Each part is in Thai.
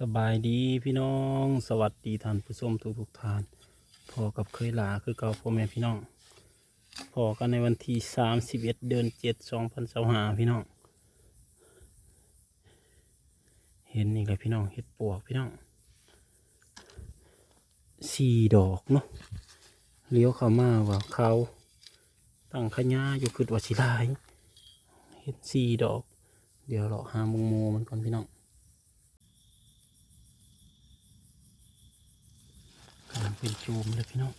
สบายดีพี่น้อง สวัสดีท่านผู้ชมทุกทุกท่านพอกับเคยลาคือเก่าพ่อแม่พี่น้องพอกันในวันที่สามสิบเอ็ดเดือนเจ็ดสองพันสหาพี่น้อง เห็นนี่แหละพี่น้องเห็ดปวกพี่น้องสี่ดอกเนาะเลี้ยวเข้ามาว่าเขาตั้งขยาอยู่คือว่าสิลายเห็ดสี่ดอก เดี๋ยวเราหามุงโมมันก่อนพี่น้อง กำลัง เป็นจูมเลยพี่น้อง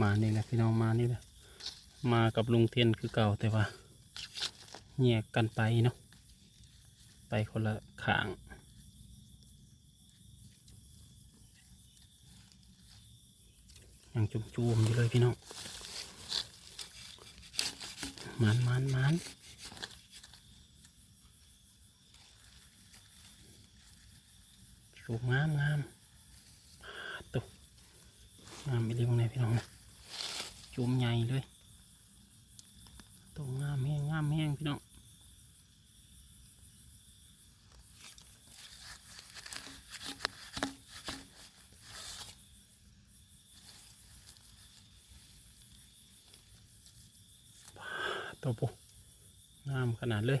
มานี่แหละพี่น้องมานี่แหละมากับลุงเทียนคือเก่าแต่ว่าแยกกันไปเนาะไปคนละขางยังจุ่มจูมๆอยู่เลยพี่น้องมันมันมัน จูมงามงามตุ๊งามไปเรียกไงพี่น้องนะจูมใหญ่เลยตัวงามแห้งงามแห้งพี่น้องตัวปูงามขนาดเลย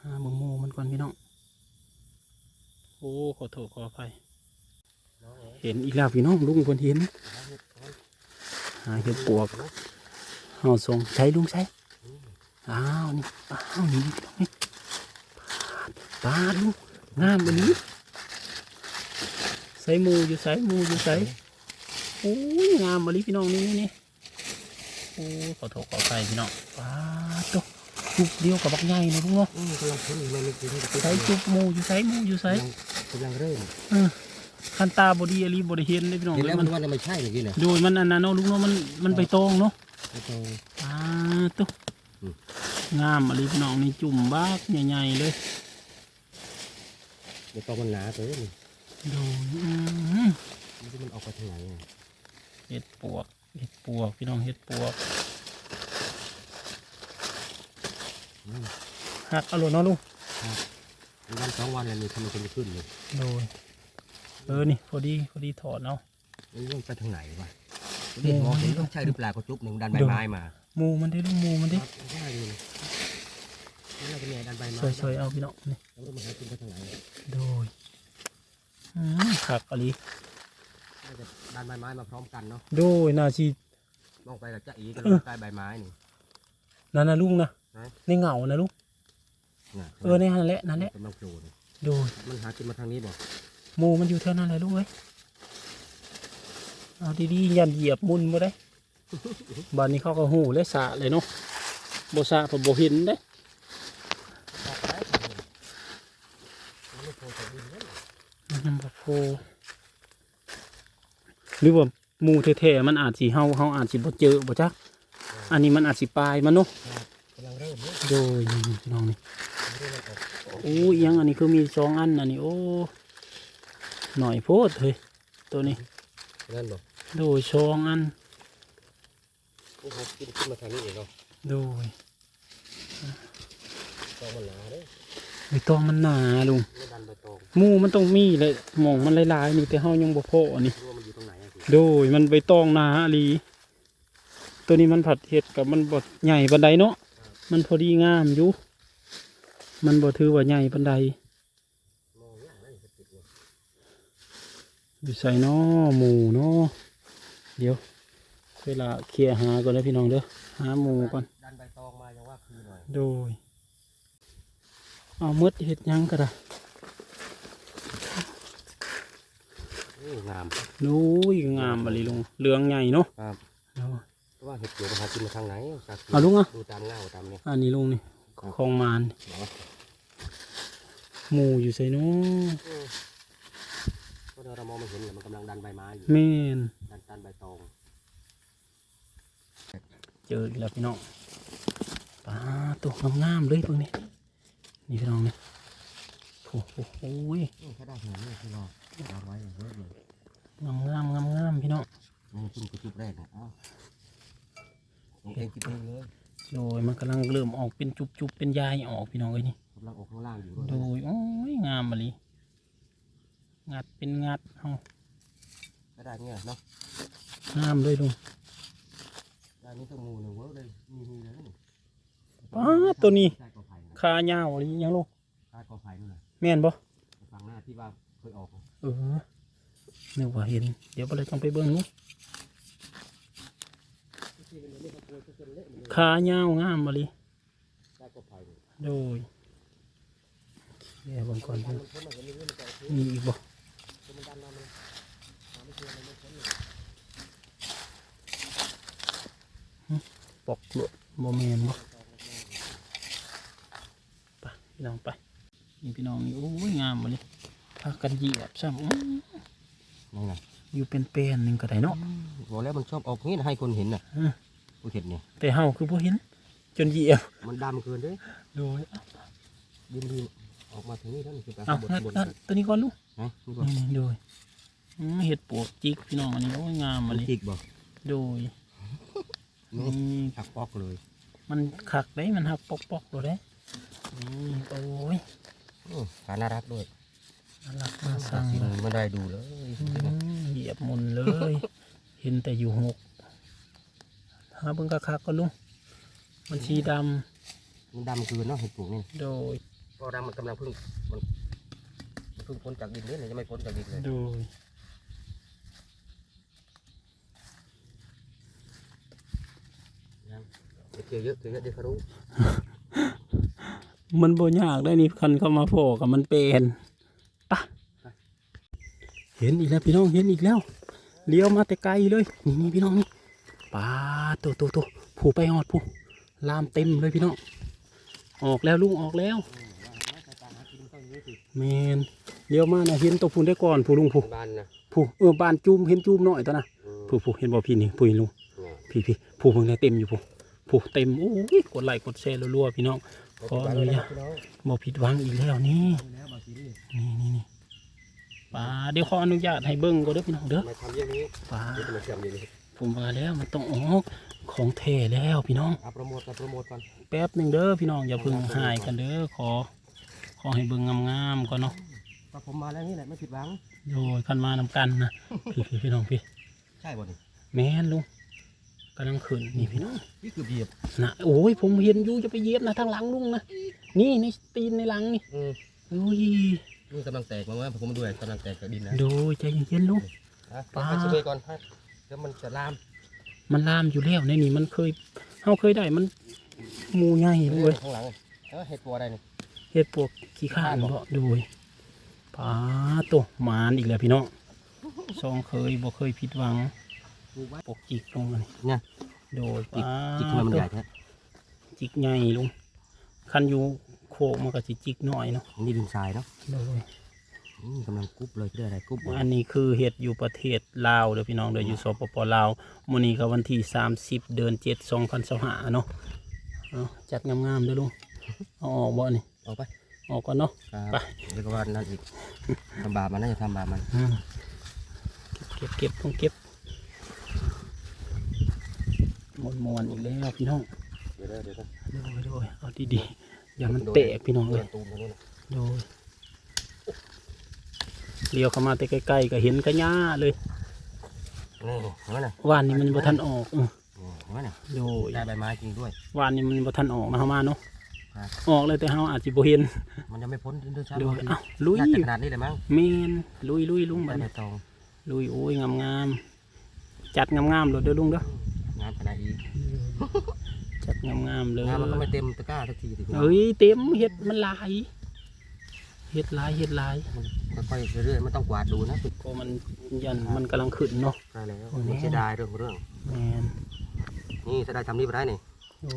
หาบงโมมันก่อนพี่น้อง อ้ขอโทษขออภัยเห็นอีกแล้วพี่น้องลุงคนเห็นหาเห็ดปวกเอาส่งใช้ลุงใช้อ้าวนี่อ้าวนี่พี่น้องนี่ปาดลูกงามแบบนี้ใส่หมูอยู่ใส่หมูอยู่ใส่โอ้ยงามแบบนี้พี่น้องนี่นี่นี่โอ้ขอโทษขออภัยพี่น้องป้าดตัวจุบเดียวกับบักใหญ่นะลุงเนาะอืมกำลังพ้นอยู่ในนี้คือใส่จุบหมูอยู่ใส่หมูอยู่ใส่ กำลังเริ่มคันตาบดีอลีบริเห็นเลยพี่น้องเห็นเลแล้วยมัมันนว่าไม่ใช่เมื่อกี้เนี่ยโดยมันอันนั้นเนาะลุงเนาะมันมันไปตองเนาะไม่ต้องป้าดตัวงามอลีพี่น้องนี่จุ่มบากใหญ่ๆเลยไม่ต้องมันหนาเกินโดยอื้อหือมันจะมันออกไปทางไหนอะเห็ดปวกเห็ดปวกพี่น้องเห็ดปวกอืมหักเอาเลยเนาะลุง วันสองวันแล้วนี่ทำไมจะไม่ขึ้นเลยโดยเออนี่พอดีพอดีถอดเนาะมันต้องไปทางไหนวะเรียกมองเห็นต้องใช่หรือเปล่าก็จุ๊บหนึ่งดันใบไม้มาหมูมันได้ลุงหมูมันได้ครับใช่อยู่นี่นี่เราจะมีดันใบไม้สวยๆเอาพี่น้องนี่แล้วเรามาหากินไปทางไหนโดยอืมผักอะไรน่าจะดันใบไม้มาพร้อมกันเนาะโดยนาชีมองไปกับจ้าอีก็ลงใต้ใบไม้นี่นั่นนะลุงนะไหนในเหงานะลุงน่ะ เออในนั่นแหละนั่นแหละกำลังโผล่เลยโดยมันหากินมาทางนี้บอกหมูมันอยู่แถวนั้นแหละลุงเอ้ยเอาดีๆยันเหยียบมุนมาได้บ้านนี้เขาก็หูและสะเลยเนาะโบสะผมโบเห็นได้บอกไปทางนี้มันไม่โผล่จากดินเลยมันยังบ่โพหรือว่าหมูแท้ๆมันอาจสิเฮาเฮาอาจสิบ่เจอบ่จักอันนี้มันอาจสิปลายมันเนาะกำลังเริ่มเลยโดยนี่พี่น้องนี่เริ่มออก โอ้ยยังอันนี้คือมีสองอันอันนี้โอ้หน่อยโพดเฮ้ยตัวนี้นั่นบอกโดยสองอันนี่เขากินขึ้นมาทางนี้เองเนาะโดยตองมันหนาเด้ใบตองมันหนาลุงไม่ดันใบตองหมูมันต้องมีเลยหมองมันหลายๆนี่แต่เฮายังบ่พออันนี้รู้ว่ามันอยู่ตรงไหนอะสิโดยมันใบตองหนาอีหลีตัวนี้มันผัดเห็ดกับมันบ่ใหญ่ปานใดเนาะมันพอดีงามอยู่ มันบ่ถือว่าใหญ่ปานใดมองยากเลยสะกิดเลยอยู่ใส่เนาะหมูเนาะเดี๋ยว เวลาเคลียร์หาก่อนนะพี่น้องเด้อหาหมูก่อนดันใบตองมายังว่าคือหน่อยโดย เอามืดเห็ดหยังก็ได้นี่งามนู้ยงามบริลุงเหลืองใหญ่เนาะครับโอ้ยเพราะว่าเห็ดเกี่ยวกับหากินมาทางไหนสักเอาลุงอะดูตามเงาตามเนี่ยอันนี้ลุงนี่คลองมานเนาะ หมูอยู่ใส่เนาะเพราะเรามองไม่เห็นเลยมันกำลังดันใบไม้อยู่แม่นดันดันใบตอง เจออีกแล้วพี่น้องปลาตัวงามๆเลยพวกนี้ นี่พี่น้องนี่โอ้โหโอ้ยนี่ถ้าได้ขนาดนี้ที่รอวางไว้เยอะเลยงามงามงามงามๆพี่น้องนี่จุ่มกระจุบแรกนะอ้าวลงเองคิดเองเลยโดยมันกำลังเริ่มออกเป็นจุบๆเป็นยายออกพี่น้องเอ้ยนี่กำลังออกข้างล่างอยู่ด้วยโดยโอ้ยงามมาลีงัดเป็นงัดเอาก็ได้เงี้ยเนาะงามเลยลุงด้านนี้ต้องงูเลยเวิร์กเลยมีมีเลยนี่ป้าดตัวนี้ใช่กอไผ่นะคายาวอะไรยังลูกใช่กอไผ่นู่นน่ะแม่นบ่ฝั่งหน้าที่ว่าเคยออกเออนึกว่าเห็น เดี๋ยวไปเลยต้องไปเบิ่งนู้ขายาวงามมาลีใช่กอไผ่นี่โดยแย่ เบิ่งก่อนมันเด้อพ้นมาก็มีเรื่องมันจะเอามีอีกบ่คือมันดันมามันหาไม่เจอมันไม่พ้นเลยปอกหลวบ่แม่นบ่ไปพี่น้องไปนี่พี่น้องนี่โอ้ยงามมาลีพากันเหยียบซ้ำอื้อนั่นไงอยู่เป็นแป้นหนึ่งก็ได้เนาะบอกแล้วมันชอบออกงี้นะให้คนเห็นน่ะอืมผู้เห็นเนี่ยแต่เฮาคือบ่เห็นจนเหยียบมันดำเกินเด้โดยดินดิน ออกมาถึงนี่แล้วนี่คือการเอาบดงัดบดงัดตัวนี้ก่อนลูกนะนี่ก่อนนี่นี่โดยอืมเห็ดปวกจิกพี่น้องอันนี้โอ้ยงามมัมานเลยจิกบอกโดยนี่นี่ หักปอกเลยมันขักได้มันหักปอกปอกๆเลยได้นี่โอ้ยอืมขาน่ารักด้วยน่ารักมาสั่งสิเลยไม่ได้ดูเลยอืมเหยียบหมุนเลย เห็นแต่อยู่หกหาเบิ่งคักๆก็ลุงมันสีดมันดำเกินเนาะเห็ดปลูกนี่ำโดยเพ ราะดำมันกำลังเพิ่งมันมันเพิ่งพ้นจากดินเนี่ยยังไม่พ้นจากดินเลยโดยยังเดี๋ยวเกลือเยอะเกลือเยอะเดี๋ยวเขารู้มันบ่ยากได้นี่คันเข้ามาโผล่กับมันเป็นปะเห็นอีกแล้วพี่น้องเห็นอีกแล้วเลี้ยวมาแต่ไกลเลยนี่นี่พี่น้องนี่ปลาตัวตัวตัวผูไปหอดผูลามเต็มเลยพี่น้องออกแล้วลุงออกแล้ว แมนเลี้ยวมานะเห็นตัวพูนได้ก่อนผู้ลุงผู้บ้านนะผู้เออบานจูมเห็นจูมหน่อยตัวนะอืมผู้ผู้เห็นบ่พี่นี่ผู้นี่ลุงเนี่ยพี่พี่ผู้เพิ่งได้เต็มอยู่ผู้ผู้เต็มโอ้ยกดไลค์กดแชร์รัวๆพี่น้องขออนุญาตพี่น้องบ่ผิดหวังอีกแล้วนี่เอาแล้วบางทีนี่นี่นี่นี่ปลาเดี๋ยวขออนุญาตให้เบิ้งก็เด้อพี่น้องเด้อมาทำอย่างนี้ปลาเดี๋ยวจะมาเชื่อมอย่างนี้ผมว่าแล้วมันต้องออกของแท้แล้วพี่น้องเอาโปรโมทกันโปรโมทก่อนแป๊บหนึ่งเด้อพี่น้องอย่าเพิ่งหายกันเด้อขอ ขอให้เบิ่งงามๆก่อนเนาะพอผมมาแล้วนี่แหละไม่ผิดหวังโดยคันมานำกันนะพี่พี่พี่น้องพี่ใช่บ่นี่แม่นลุงกำลังขึ้นนี่พี่น้องนี่คือเบียบนะโอ้ยผมเห็นอยู่จะไปเหยียบนะทางหลังลุงนะนี่ในตีนในหลังนี่อืมโอ้ยนี่กำลังแตกมาว่าผมมาด้วยกำลังแตกจากดินนะโดยใจเย็นๆลุง อะปลา ให้สเปรย์ก่อนให้เดี๋ยวมันจะลามมันลามอยู่แล้วในนี่มันเคยเฮาเคยได้มันหมูใหญ่เลยข้างหลังเออเห็ดตัวอะไรนี่ เฮ็ดพวกขี้ข้านบ่โดยปลาตัวหมานอีกแล้วพี่น้องซองเคยบ่เคยผิดหวังปลูกไว้ปกจิกลงมานี่เนี่ยโดยจิกปลาจิกทำไมมันใหญ่แท้จิกใหญ่ลุงคันอยู่โคกมันก็สิจิกน้อยเนาะนี่ดินทรายเนาะโดยอืมกำลังกรุบเลยเรื่องอะไรกรุบอันนี้คือเฮ็ดอยู่ประเทศลาวเด้อพี่น้องเด้ออยู่สปปลาวมื้อนี้ก็วันที่30เดือน7 2025เนาะเอาจัดงามๆเด้อลุงเอาออกบ่นี่ ออกไปออกก่อนเนาะครับไปเดี๋ยวก็ว่านั่นอีกทำบาปมันน่าจะทำบาปมันอืมเก็บเก็บต้องเก็บมวนมวนๆอีกแล้วพี่น้องเดี๋ยวเดี๋ยวเดี๋ยวโดยโดยเอาดีๆอย่ามันแตกพี่น้องโดเลยนตูมตรงนู้นน่ะโดยเลี้ยวเข้ามาแต่ใกล้ๆก็เห็นกระยาเลยนี่เห็นไหมน่ะว่านนี่มันบ่ทันออกเออนี่เห็นไหมน่ะโดยได้ใบไม้จริงด้วยว่านนี่มันบ่ทันออกนะเฮามาเนาะครับ ออกเลยแต่เฮาอาจสิบ่เห็นมันยังไม่พ้นดินด้วยซ้ำโดยเอ้าลุยน่าจะขนาดนี้เลยมั้งแม่นลุยลุยลุงบัได้ดใบนี้ตองลุยโอ้ยงามๆจัดงามๆโลดเด้อลุงเด้องามขนาดนี้จัดงามๆเลยงามมันก็ไม่เต็มตะกร้าสักทีสิพี่น้องเฮ้ยเต็มเห็ดมันหลายเห็ดหลายเห็ดหลายมันค่อยๆเรื่อยๆมันต้องกวาดดูนะก็มันยันมันกำลังขึ้นเนาะใช่แล้วโอ้โหมันเสียดายเรื่องของเรื่องแมนนี่ถ้าได้ทำนี่ไปได้นี่โอ้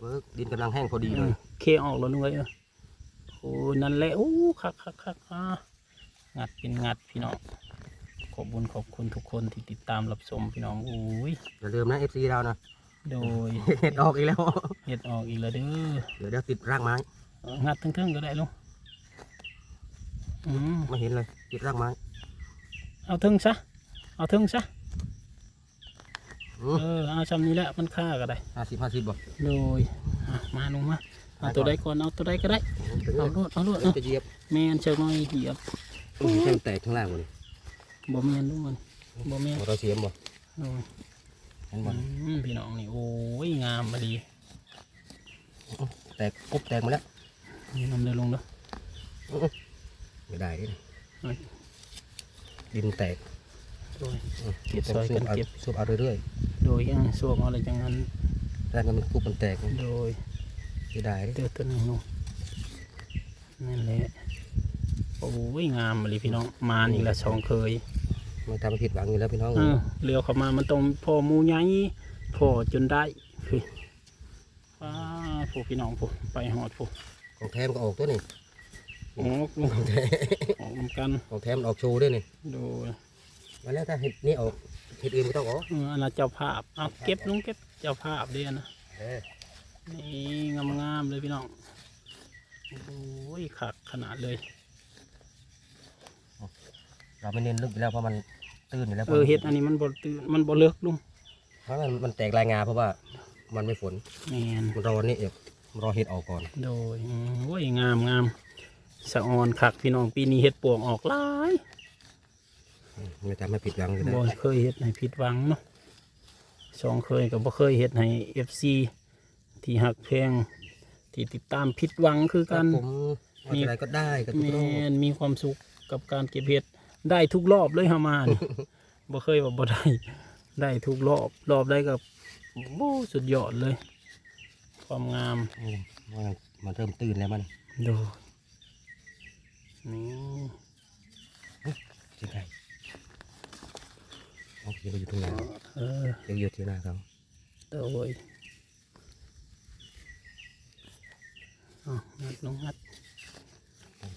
เวิร์กดินกำลังแห้งพอดีเลยเคออกแล้วนุ้ยเออโอ้ยนั่นแหละโอ้คักคักคักอะงัดเป็นงัดพี่น้องขอบคุญขอบคุณทุกคนที่ติดตามรับชมพี่น้องโอ้ยอย่าลืมนะ FC เรานะโดยเห็ดออกอีกแล้วเห็ดออกอีกแล้วเด้อเดี๋ยวเดี๋ยวติดรากไม้เอางัดทึ่งๆก็ได้ลุงอืมไม่เห็นเลยติดรากไม้เอาทึ่งซะเอาทึ่งซะอืม เออเอาชำนี้แหละมันค่าก็ได้ห้าสิบห้าสิบบ่โดยอะมาลงมาเอาตัวใดก่อนเอาตัวใดก็ได้เอาโลดเอาโลดเอาจะเหยียบแมนเชิงน้อยเหยียบอืมแค่มันแตกข้างล่างหมดเลยบ่แมนลูกมันบ่แมนเราเสียมบ่โดยเห็นบ่อืมพี่น้องนี่โอ้ยงามมาดีแตกกุบแตกหมาแล้วนี่นำเดินลงเด้อไม่ได้ดิเอ้ยดินแตก โดยอืมเก็บซอยกันเก็บสูบเอาเรื่อยโดยยังสวมเอาอะไรจังนั้นๆแล้วมันกุบมันแตกโดยไม่ได้ดิเตือตัวหนึงลงนั่นแหละโอ้ยงามมาเลยพี่น้องมานี่ละสองเคยมันทำให้ผิดหวังอยู่แล้วพี่น้องเออเลี้ยวเข้ามามันต้องพอหมูใหญ่พอจนได้คือว้าผู้พี่น้องผู้ไปหอดผู้ของแท้มันก็ออกตัวนี่ออกลูกของแท้ออกนำกันของแท้มันออกโชว์ด้วยนี่ โดย มาแล้วถ้าเห็ดนี่ออกเห็ดอื่นไม่ต้องออกเอออันนั้นเจ้าภาพเอาเก็บลุงเก็บเจ้าภาพเดียนะเออนี่งามๆเลยพี่น้องโอ้ยขักขนาดเลย เราไม่เน้นลึกอยู่แล้วเพราะมันตื้นอยู่แล้วเออเฮ็ดอันนี้มันบ่ตื่นมันบ่เลิกลุงเพราะมันมันแตกรายงาเพราะว่ามันไม่ฝนแมนมันรอนี่เองรอเห็ดออกก่อน โดยอืมโอ้ยงามงามสะออนคักพี่น้องปีนี้เฮ็ดปวงออกหลายอืม ไม่ทำให้ผิดหวังเลยนะบ่เคยเฮ็ดให้ผิดหวังเนาะสองเคยก็บ่เคยเฮ็ดให้ FC ที่หักเพลงที่ติดตามผิดหวังคือครักับนผมเอาอะไรก็ได้กับทุแมกโลก่นมีความสุขกับการเก็บเห็ดได้ทุกรอบเลยเฮามานี่ บ่เคยว่าบ่ได้ได้ทุกรอบรอบได้กับโอ้สุดยอดเลย ความงามอืมมันมันเริ่มตื้นแล้วมันดูนี่ จริงไง เอาเดี๋ยวไปอยู่ตรงนั้นเออเดี๋ยวอยู่ที่หน้าเขาโดยอ๋องัดลงงัด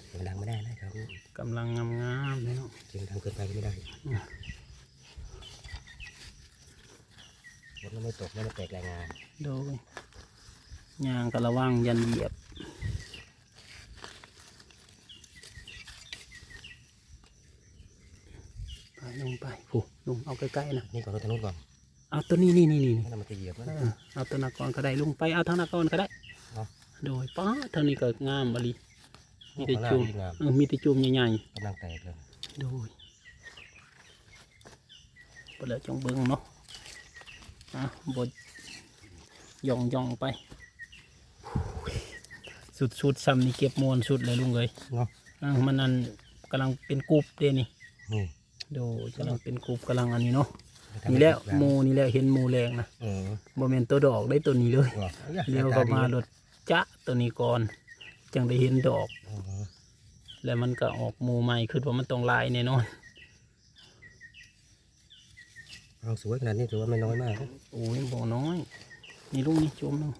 เสียงดังไม่ได้นะครับกำลังงามงามๆเลยเนาะเสียงดังเกินไปก็ไม่ได้อืมฝนมันไม่ตกแล้วมันแตกรายงาน โดยยางกระวังยันเหยียบ ไปลงไปผูลงเอา ใกล้ๆนะนี่ก่อนรถทางนู้นก่อนเอาตัวนี้นี่นี่นี่แล้วมันจะเหยียบมันเออเอาตัวนักกรก็ได้ลุงไปเอาทางนักกรก็ได้เนาะโดยป้าเท่านี้ก็งามบริมีแต่ข้างหน้าจูมดีงามเออมีแต่จูมใหญ่กำลังแตกเลยๆโดยไปเลยจงเบิ้งเนาะอะบดย่องย่องไป สุดสุดๆซ้ำนี่เก็บมวลสุดเลยลุงเลยเนาะอะมันนั่นกำลังเป็นกรุบเด้นี่นี่ โดยกำลังเป็นกรุบกำลังอันนี้เนาะนี่แหล้วหมูนี่แหละเห็นหมูแรงนะเออโมเมนตัวดอกได้ตัวนี้เลยว่ะเลี้ยวเข้ามารถจะตัวนี้ก่อนจังได้เห็นดอกอ๋อแล้วมันก็ออกหมูใหม่คือว่ามันต้องลายแน่นอน เอาสวยขนาดนี้ถือว่าไม่น้อยมากนะโอ้ยบ่น้อย นี่ลูกนี่จุ่มหนึง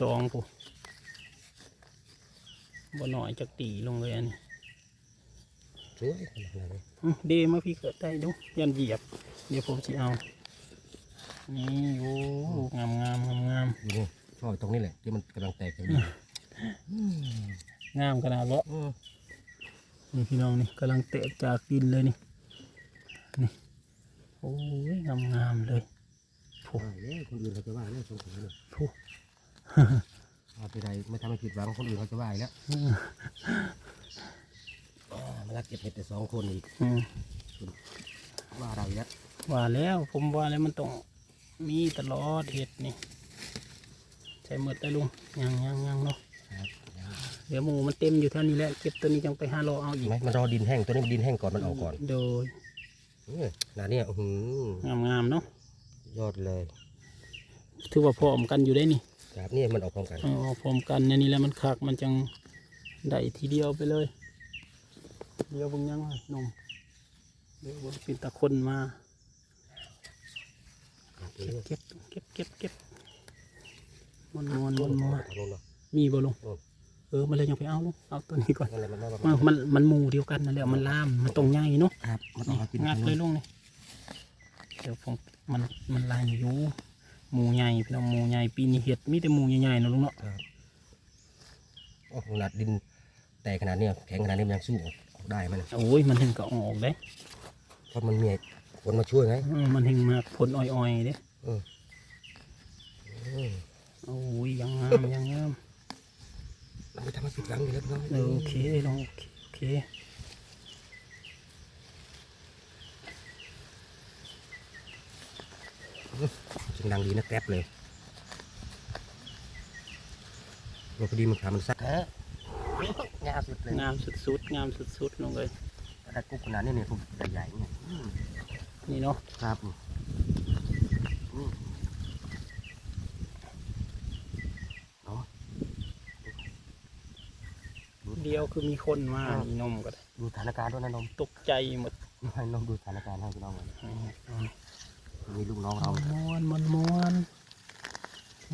สองผู้บ่น้อยจักตีลงเลยอันนี้สวยขนาดนี้อื้อ เดมาพี่เกิดได้ดูยันเหยียบ เดี๋ยวผมจะเอา นี่โอ้งามงามงามงามอยู่นี่ชอบตรงนี้แหละที่มันกำลังแตกอย่างนี้งามขนาดวะอืมนี่พี่น้องนี่กำลังเตะจากดินเลยนี่นี่โอ้ยงามงามๆเลยว่าแล้วคนอื่นเขาจะว่าแล้วสงสัยเลยผู้เอาไปใดไม่ทำให้ผิดหวังคนอื่นเขาจะว่าอีกแล้วอื มอ่ามาลักเก็บเห็ดแต่สองคนอีกอืมว่าอะไรแล้วว่าแล้วผมว่าแล้วมันต้องมีตลอดเห็ดนี่ใช้หมดได้ลุงยังยังยังเนาะครับเดี๋ยวหมูมันเต็มอยู่เท่านี้แหละเก็บตัวนี้จังไปห้ารอเอาอีเห็นกไหมมันรอดินแห้งตัวนี้มันดินแห้งก่อนมันออกก่อนโดยเออขนาดเนี้ยอื้อหืองามงามๆเนาะยอดเลยถือว่าพร้อมกันอยู่ได้นี่ครับนี่มันออกพร้อมกันเอาเอาพร้อมกันในนี้แล้วมันคักมันจังได้ทีเดียวไปเลย เดี๋ยวเบงยังไงนมเดี๋ยวเบงเป็นตะคนมาเก็บเก็บเก็บเก็บเก็บมวนมวนมวนมวนทางโน้นเนาะมีบ่ลงโอ้เออมันเลยยังไปเอาลงเอาตัวนี้ก่อนนั่นแหละมันว่ามันมันมันหมูเดียวกันนั่นแหละมันลามมันตรงใหญ่เนาะครับมันออกมากินงัดทางเลโน้ยนลงนี่เดี๋ยวผมมันมันลายอยู่หมูใหญ่พี่น้องหมูใหญ่ปีนี้เห็ดมีแต่หมูใหญ่ๆเนาะลุงเนาะครับโอ้ขนาดดินแตกขนาดเนี้ยแข็งขนาดนี้มันยังสู้ออก ได้ไหมเนี่ยโอ้ยมันถึงก็ออกได้เพราะมันมีคนมาช่วยไงเออมันเห็งมากผลอ่อยๆเด้อืมโอ้ยยังงามยังงามเราไปทำให้ผิดหวังอยู่แล้วพี่น้องเออโอเคลองโอเคโอเคเสียงดังดีนะแก๊บเลยโอ้พอดีมันขามันสั้นแท้ งามสุดเลยงามสุดๆงามสุดๆลงเลยได้กุ๊กขนาดนี้เนี่ยพวกใหญ่ๆเนี่ยอืมนี่เนาะครับอืมเนาะเดียวคือมีคนมานี่นมก็ได้ดูสถานการณ์ด้วยนะนมตกใจหมดให้นมดูสถานการณ์ให้พี่น้องเลยอืมมีลูกน้องเรามวนมวนมวน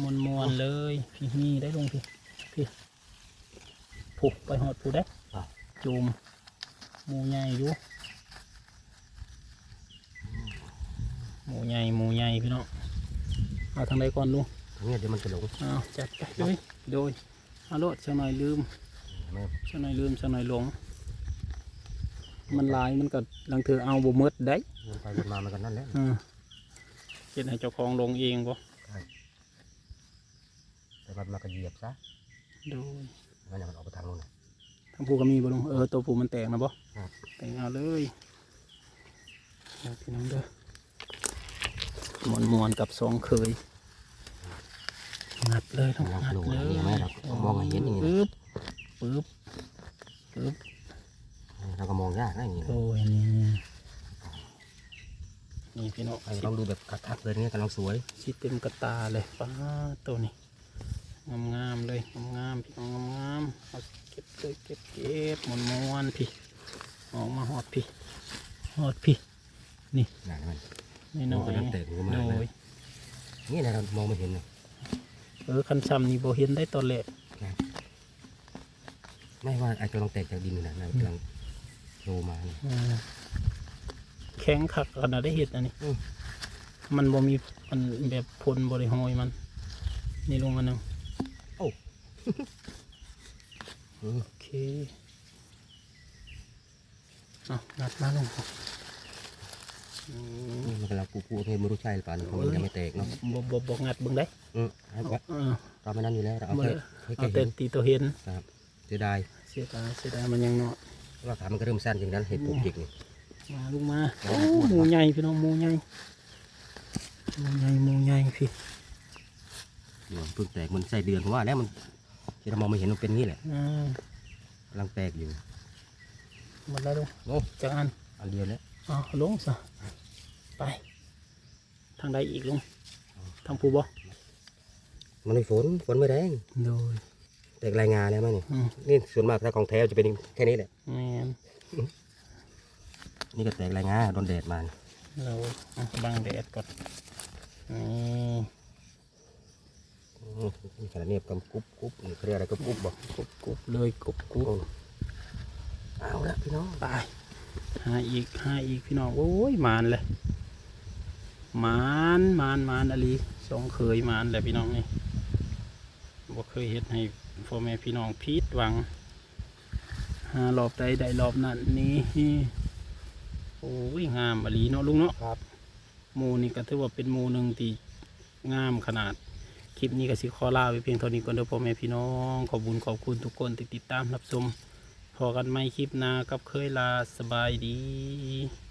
มวนมวนเลยพี่มีได้ลงพี่พี่ ผูกไปหอดผูได้จูมหมูใหญ่อยู่หมูใหญ่หมูใหญ่พี่น้องเอาทางใดก่อนลุงตรงเนี้ยเดี๋ยวมันจะหลงเอาจัดไปโดยโดยเอาโลดสักหน่อยลืมแม่สักหน่อยลืมสักหน่อยหลง มันหลายมันก็ลังเธอเอาบ่หมดได้เดินไปเดินมามันกันนั่นแหละอืมเฮ็ดให้เจ้าของลงเองบ่แต่มันมาก็เหยียบซะโดย งั้นอย่างมันออกไปทางโน้นน่ะทั้งผู้ก็มีบ่ลุงเออตัวผู้มันแตกนะบ่ครับแตกเอาเลยเอาพี่น้องเด้อมวนมวนๆกับสองเคยงัดเลยต้องเรางัดโผล่เลมายนี่ไหมเราก็มองให้เห็นอย่างนี้ปึ๊บปึ๊บปึ๊บเราก็มองยากนะอย่างนี้โอ้ยนี่นี่พี่น้องเราต้องดูแบบคักๆเลยเนี่ยกำลังสวยสิเต็มกระตาเลยป้าตัวนี้ งามๆเลยงามๆพี่น้องงามๆเอาเก็บเลยเก็บเก็บมวนมวนๆพี่ออกมาหอดพี่หอดพี่นั่นมันนี่น้อโอ้ยยน้ำแตกหัวมากโดเลยยนี่นะเรามองไม่เห็นนะเออคันซ้ำนี่โบเห็นได้ตอนแรกไม่ว่าไอ้กำลังแตกจากดินนี่นะนั่นกำลังโผล่มาเนี่ยอืมแข็งขักขนาดได้เห็ดอันนี้อืมมันบ่มีมันแบบพลบริหอยมัน นี่ลงมาหนึ่งอืม โอเคเอางัดมาลงอืมนี่มันกำลังปูปูให้ไม่รู้ใช่หรือเปล่าเนี่ยเพราะมันยังไม่แตกเนาะบ่บ่บ่งัดเบิ่งได้อืมให้ว่าเออเราไม่นั่นอยู่แล้วเราเอาบ่แค่ได้ให้เอาแค่แต่เห็นตีตัวเห็นครับเสียดายเสียดายเสียดายมันยังเนาะว่าขามันก็เริ่มสั้นจริงนั้นเห็ดปลูกจิกนี่มาลูกมาเอาโอ้มาพูดหมูใหญ่พี่น้องหมูใหญ่หมูใหญ่หมูใหญ่พี่เดี๋ยวเพิ่งแตกมันใส่เดือนผมว่าแล้วมัน ที่เรามองไม่เห็นมันเป็นงี้แหละอืมกำลังแตกอยู่หมดแล้วลูกโอ้จากอันอันเดียวแล้วเอ๋อลงซะไป ทางใดอีกลุงทางผู้บ่มันไม่ฝนฝนไม่แรงโดยแตกรายงานแล้วมั้งนี่อืมนี่ส่วนมากถ้าของแท้จะเป็นแค่นี้แหละแมนนี่ก็แตกรายงานโดนแดดมา เราเอาบังแดดก่อนนี่อืม นี่ขนาดนี้กำกุ๊บกุ๊บนี่เขาเรียกอะไรก็กุ๊บบอกกรุบกุบเลยกุบกรุบโอ้เอาละพี่น้องไปหาอีกหาอีกพี่น้องโอ้ยมานเลยมานมานมานอลีสองเคยมานแหละพี่น้องนี่บ่เคยเฮ็ดให้พ่อแม่พี่น้องผิดหวังหารอบใดได้รอบนั้นนี่โอ้ยงามอลีเนาะลุงเนาะครับมูนี่ก็ถือว่าเป็นมูหนึ่งที่งามขนาด คลิปนี้ก็สิขอลาไปเพียงเท่านี้ก่อนเด้อพ่อแม่พี่น้อง ขอบคุญขอบคุณทุกคนที่ติดตามรับชมพอกันไม่คลิปหน้ากับเคยลาสบายดี